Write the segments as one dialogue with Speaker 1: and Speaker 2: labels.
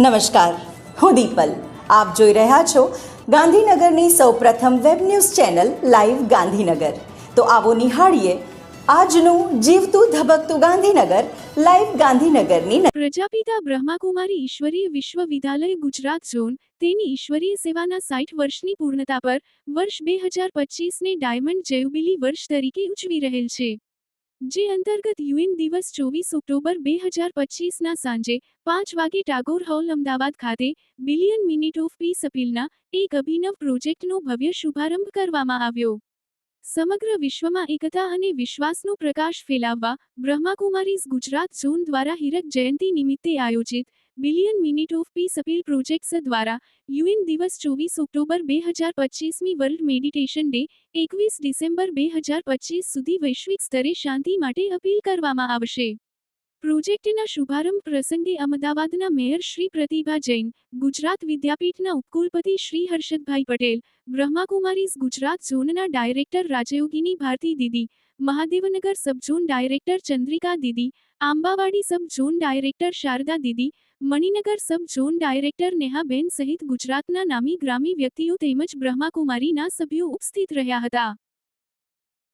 Speaker 1: નમસ્કાર. હું દીપલ. આપ જોઈ રહ્યા છો ગાંધીનગરની સૌપ્રથમ web news channel live Gandhinagar. તો આવો નિહાળીએ આજનું જીવતું ધબકતું ગાંધીનગર, લાઈવ ગાંધીનગરની
Speaker 2: પ્રજાપિતા બ્રહ્માકુમારી ઈશ્વરીય વિશ્વવિદ્યાલય ગુજરાત ઝોન, તેની ઈશ્વરીય સેવાના સાઠ વર્ષની પૂર્ણતા પર વર્ષ બે હજાર પચીસને ડાયમંડ જયુબિલી વર્ષ તરીકે ઉજવી રહેલ છે. જે અંતર્ગત યુએન દિવસ ચોવીસ ઓક્ટોબર બે હજાર પચીસના સાંજે પાંચ વાગે ટાગોર હોલ અમદાવાદ ખાતે બિલિયન મિનિટ ઓફ પીસ અપીલના એક અભિનવ પ્રોજેક્ટનો ભવ્ય શુભારંભ કરવામાં આવ્યો. સમગ્ર વિશ્વમાં એકતા અને વિશ્વાસનો પ્રકાશ ફેલાવવા બ્રહ્માકુમારીઝ ગુજરાત ઝોન દ્વારા હીરક જયંતિ નિમિત્તે આયોજિત billion minute of peace appeal projects દ્વારા યુએન દિવસ ચોવીસ ઓક્ટોબર બે હજાર પચીસમી વર્લ્ડ મેડિટેશન ડે, એકવીસ ડિસેમ્બર બે હજાર પચીસ સુધી વૈશ્વિક સ્તરે શાંતિ માટે અપીલ કરવામાં આવશે. પ્રોજેક્ટના શુભારંભ પ્રસંગે અમદાવાદના મેયર શ્રી પ્રતિભા જૈન, ગુજરાત વિદ્યાપીઠના ઉપકુલપતિ શ્રી હર્ષદભાઈ પટેલ બ્રહ્માકુમારીઝ ગુજરાત ઝોનના director રાજયોગીની Bharti Didi, Mahadevnagar subzone director Chandrika Didi, Ambawadi sub zone director Sharda Didi Maninagar sub zone director Nehaben સહિત ગુજરાતના નામી ગ્રામી વ્યક્તિઓ તેમજ બ્રહ્માકુમારીના સભ્યો ઉપસ્થિત રહ્યા હતા.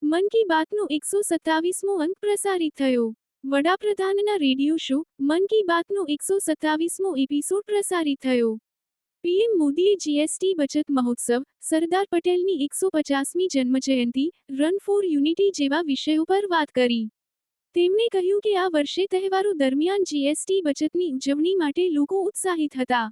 Speaker 2: મન કી બાતનો એકસો સત્તાવીસમો અંક પ્રસારિત થયો. વડાપ્રધાનના રેડિયો શો મન કી બાતનો એકસો સત્તાવીસમો એપિસોડ પ્રસારિત થયો. પીએમ મોદીએ જીએસટી બચત મહોત્સવ, સરદાર પટેલની એકસો પચાસમી જન્મજયંતિ, રન ફોર યુનિટી જેવા વિષયો પર વાત કરી. તેમણે કહ્યું કે આ વર્ષે તહેવારો દરમિયાન જીએસટી બચતની ઉજવણી માટે લોકો ઉત્સાહિત હતા.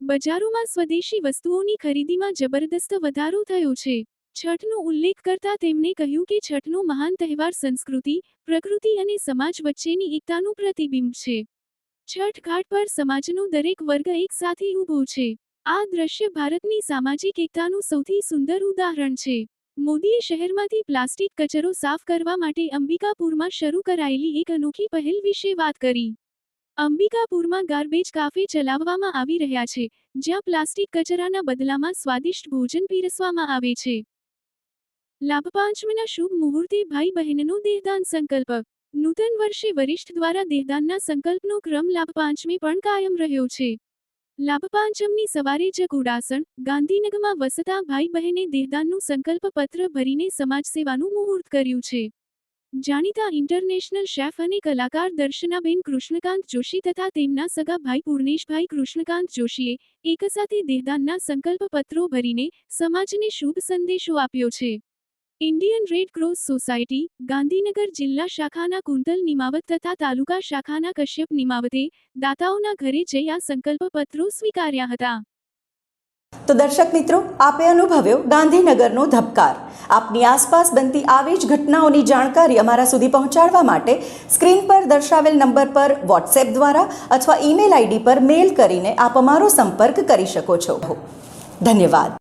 Speaker 2: બજારોમાં સ્વદેશી વસ્તુઓની ખરીદીમાં જબરદસ્ત વધારો થયો છે. છઠનો ઉલ્લેખ કરતા તેમણે કહ્યું કે છઠનો મહાન તહેવાર સંસ્કૃતિ, પ્રકૃતિ અને સમાજ વચ્ચેની એકતાનું પ્રતિબિંબ છે. છઠ ઘાટ પર સમાજનો દરેક વર્ગ એક સાથે ઊભો છે. આ દ્રશ્ય ભારતની સામાજિક એકતાનું સૌથી સુંદર ઉદાહરણ છે. મોદીએ શહેરમાંથી પ્લાસ્ટિક કચરો સાફ કરવા માટે અંબિકાપુરમાં શરૂ કરાયેલી એક અનોખી પહેલ વિશે વાત કરી. અંબિકાપુરમાં ગાર્બેજ કાફે ચલાવવામાં આવી રહ્યા છે, જ્યાં પ્લાસ્ટિક કચરાના બદલામાં સ્વાદિષ્ટ ભોજન પીરસવામાં આવે છે. લાભપાંચમીના શુભ મુહૂર્તે ભાઈ બહેનનો દેહદાન સંકલ્પ. નૂતન વર્ષે વરિષ્ઠ દ્વારા દેહદાનના સંકલ્પનો ક્રમ લાભપાંચમી પણ કાયમ રહ્યો છે. લાભ પાંચમની સવારે જ કુડાસણ, ગાંધીનગરમાં વસતા ભાઈ બહેને દેહદાનનું સંકલ્પ પત્ર ભરીને સમાજ સેવાનું મુહૂર્ત કર્યું છે. જાણીતા ઇન્ટરનેશનલ શેફ અને કલાકાર દર્શનાબેન કૃષ્ણકાંત જોશી તથા તેમના સગા ભાઈ પૂર્ણેશભાઈ કૃષ્ણકાંત જોશીએ એકસાથે દેહદાનના સંકલ્પ પત્રો ભરીને સમાજને શુભ સંદેશો આપ્યો છે. Indian red cross society Gandhinagar જિલ્લા શાખાના કુંતલ નિમાવત તથા તાલુકા શાખાના કશ્યપ નિમાવતે દાતાઓના ઘરે જઈ આ સંકલ્પ પત્રો સ્વીકાર્યા હતા.
Speaker 1: તો દર્શક મિત્રો, આપે અનુભવ્યો ગાંધીનગરનો ધબકાર. આપની આસપાસ બનતી આવી જ ઘટનાઓની જાણકારી અમારા સુધી પહોંચાડવા માટે સ્ક્રીન પર દર્શાવેલ નંબર પર વોટ્સએપ દ્વારા અથવા ઈમેલ આઈડી પર મેલ કરીને આપ અમારો સંપર્ક કરી શકો છો. ધન્યવાદ.